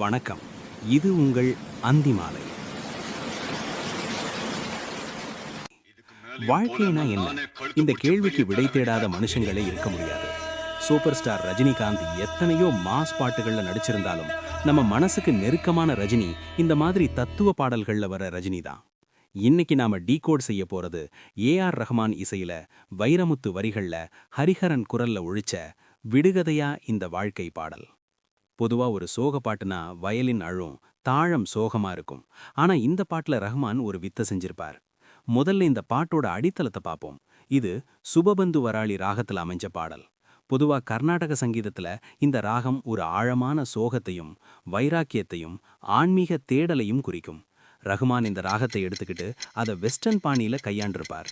வணக்கம். இது உங்கள் அந்திமாலை. வாழ்க்கைனா என்ன? இந்த கேள்விக்கு விடை தேடாத மனுஷங்களே இருக்க முடியாது. சூப்பர் ஸ்டார் ரஜினிகாந்த் எத்தனையோ மாஸ் பாட்டுகள்ல நடிச்சிருந்தாலும் நம்ம மனசுக்கு நெருக்கமான ரஜினி இந்த மாதிரி தத்துவ பாடல்கள்ல வர ரஜினி தான். இன்னைக்கு நாம டீகோட் செய்ய போறது ஏஆர் ரஹ்மான் இசையில வைரமுத்து வரிகள்ல ஹரிஹரன் குரல்ல ஒழிச்ச விடுகதையா இந்த வாழ்க்கை பாடல். பொதுவா ஒரு சோக பாட்டுனா வயலின் அழும் தாழம் சோகமா இருக்கும். ஆனா இந்த பாட்டுல ரஹ்மான் ஒரு வித்த செஞ்சிருப்பார். முதல்ல இந்த பாட்டோட அடித்தளத்தை பார்ப்போம் இது சுபபந்து வராளி ராகத்துல அமைஞ்ச பாடல். பொதுவா கர்நாடக சங்கீதத்துல இந்த ராகம் ஒரு ஆழமான சோகத்தையும் வைராக்கியத்தையும் ஆன்மீக தேடலையும் குறிக்கும். ரஹ்மான் இந்த ராகத்தை எடுத்துக்கிட்டு அதை வெஸ்டர்ன் பாணியில கையாண்டிருப்பார்.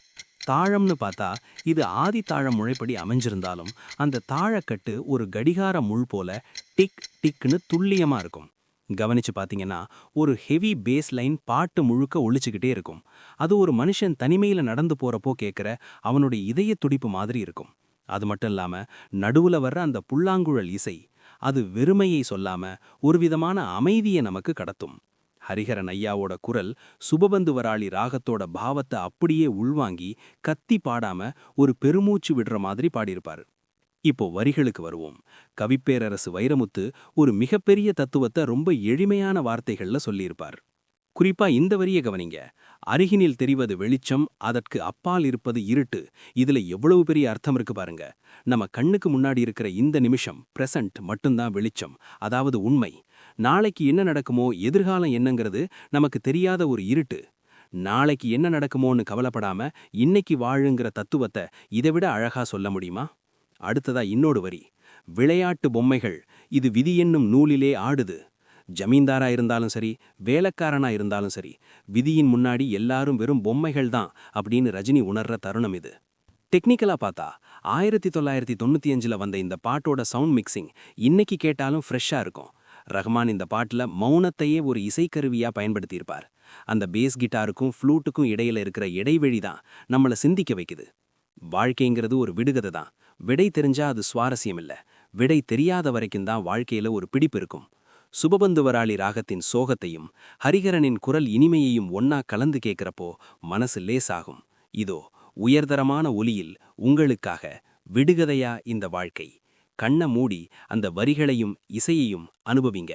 தாழம்னு பார்த்தா இது ஆதி தாழம் முறைப்படி அமைஞ்சிருந்தாலும் அந்த தாழக்கட்டு ஒரு கடிகார முள் போல டிக் டிக்னு துல்லியமா இருக்கும். கவனிச்சு பார்த்தீங்கன்னா ஒரு ஹெவி பேஸ் லைன் பாட்டு முழுக்க ஒழிச்சுக்கிட்டே இருக்கும். அது ஒரு மனுஷன் தனிமையில நடந்து போறப்போ கேட்குற அவனுடைய இதய துடிப்பு மாதிரி இருக்கும். அது மட்டும் இல்லாம நடுவுல வர்ற அந்த புல்லாங்குழல் இசை அது வெறுமையை சொல்லாம ஒரு விதமான அமைதியை நமக்கு கடத்தும். ஹரிஹரன் ஐயாவோட குரல் சுபபந்து வராளி ராகத்தோட பாவத்தை அப்படியே உள்வாங்கி கத்தி பாடாம ஒரு பெருமூச்சு விடுற மாதிரி பாடியிருப்பாரு. இப்போ வரிகளுக்கு வருவோம். கவிப்பேரரசு வைரமுத்து ஒரு மிகப்பெரிய தத்துவத்தை ரொம்ப எளிமையான வார்த்தைகள்ல சொல்லியிருப்பார். குறிப்பா இந்த வரிய கவனிங்க. அருகினில் தெரிவது வெளிச்சம் அதற்கு அப்பால் இருப்பது இருட்டு. இதுல எவ்வளவு பெரிய அர்த்தம் இருக்கு பாருங்க. நம்ம கண்ணுக்கு முன்னாடி இருக்கிற இந்த நிமிஷம் பிரசன்ட் மட்டும்தான் வெளிச்சம் அதாவது உண்மை. நாளைக்கு என்ன நடக்குமோ எதிர்காலம் என்னங்கிறது நமக்கு தெரியாத ஒரு இருட்டு. நாளைக்கு என்ன நடக்குமோன்னு கவலைப்படாம இன்னைக்கு வாழுங்கிற தத்துவத்தை இதைவிட அழகா சொல்ல முடியுமா? அடுத்ததா இன்னொரு வரி. விளையாட்டு பொம்மைகள் இது விதி என்னும் நூலிலே ஆடுது. ஜமீன்தாரா இருந்தாலும் சரி வேலைக்காரனா இருந்தாலும் சரி விதியின் முன்னாடி எல்லாரும் வெறும் பொம்மைகள் தான் அப்படின்னு ரஜினி உணர்ற தருணம் இது. டெக்னிக்கலா பார்த்தா ஆயிரத்தி தொள்ளாயிரத்தி தொண்ணூத்தி அஞ்சுல வந்த இந்த பாட்டோட சவுண்ட் மிக்சிங் இன்னைக்கு கேட்டாலும் ஃப்ரெஷ்ஷா இருக்கும். ரஹ்மான் இந்த பாட்டுல மௌனத்தையே ஒரு இசைக்கருவியா பயன்படுத்தியிருப்பார். அந்த பேஸ் கிட்டாருக்கும் ஃப்ளூட்டுக்கும் இடையில இருக்கிற இடைவெளி தான் நம்மள சிந்திக்க வைக்குது. வாழ்க்கைங்கிறது ஒரு விடுகதை தான். விடை தெரிஞ்சா அது சுவாரஸ்யம் இல்ல விடை தெரியாத வரைக்கும் தான் வாழ்க்கையில ஒரு பிடிப்பு இருக்கும். சுபபந்து வராளி ராகத்தின் சோகத்தையும் ஹரிகரனின் குரல் இனிமையையும் ஒன்னா கலந்து கேட்கிறப்போ மனசு லேசாகும். இதோ உயர்தரமான ஒலியில் உங்களுக்காக விடுகதையா இந்த வாழ்க்கை. கண்ண மூடி அந்த வரிகளையும் இசையையும் அனுபவிங்க.